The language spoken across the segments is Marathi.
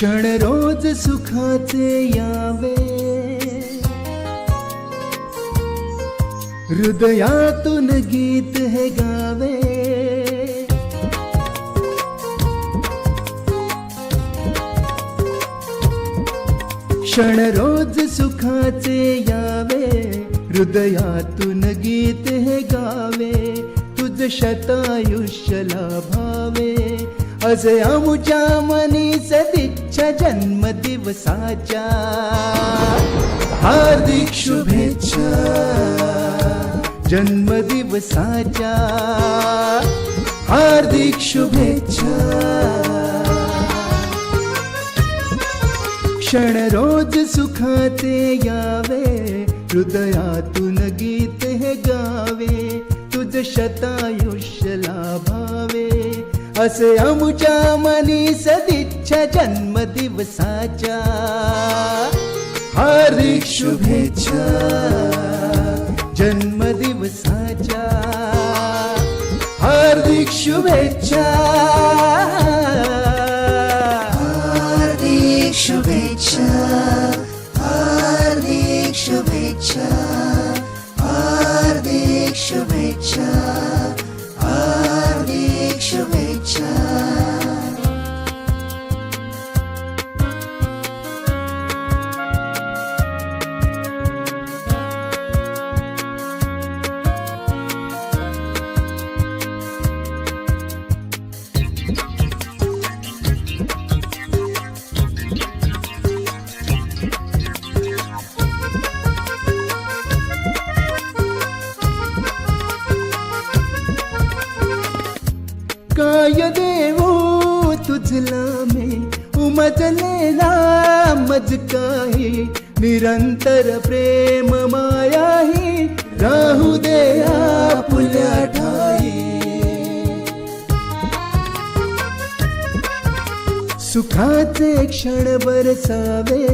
क्षण रोज सुखाचे यावे. हृदयातून गीत हे गावे. क्षण रोज सुखाचे यावे. हृदयातून गीत हे गावे. तुझ शतायुष्य लाभावे. असे आमुच्या मनी सदिच्छा जन्मदिवसाच्या. हार्दिक शुभेच्छा जन्मदिवसाच्या. हार्दिक शुभेच्छा. क्षण रोज सुखाते यावे हृदयातून गीत हे गावे तुझ शतायुष्य लाभावे. असे अमुच्या मनी सदिच्छा जन्मदिवसाच्या हार्दिक शुभेच्छा। जन्मदिवसाच्या हार्दिक शुभेच्छा। हार्दिक शुभेच्छा। हार्दिक शुभेच्छा। हार्दिक शुभेच्छा। तुझला मे उमजलेला मज काही निरंतर प्रेम मायाही राहू दे आपुल्या ठाई सुखाचे क्षण बरसावे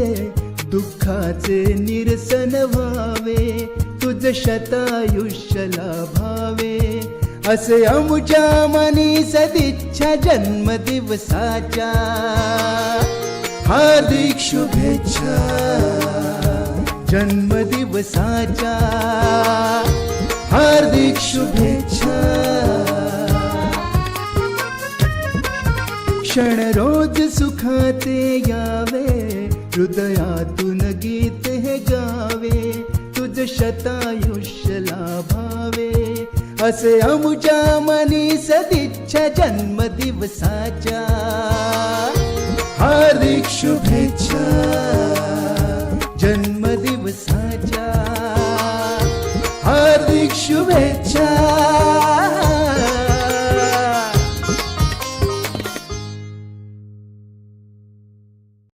दुःखाचे निरसन व्हावे तुझ शतायुष्य लाभावे। असे अमुच्या मनी सदिच्छा जन्मदिवसाच्या हार्दिक शुभेच्छा जन्मदिवसाच्या हार्दिक शुभेच्छा क्षण रोज सुखाते यावे, हृदयातून गीत हे गावे, तुझ शतायुष्य लाभावे. असे अमुच्या मनी सदिच्छा जन्मदिवसाच्या हार्दिक शुभेच्छा जन्मदिवसाच्या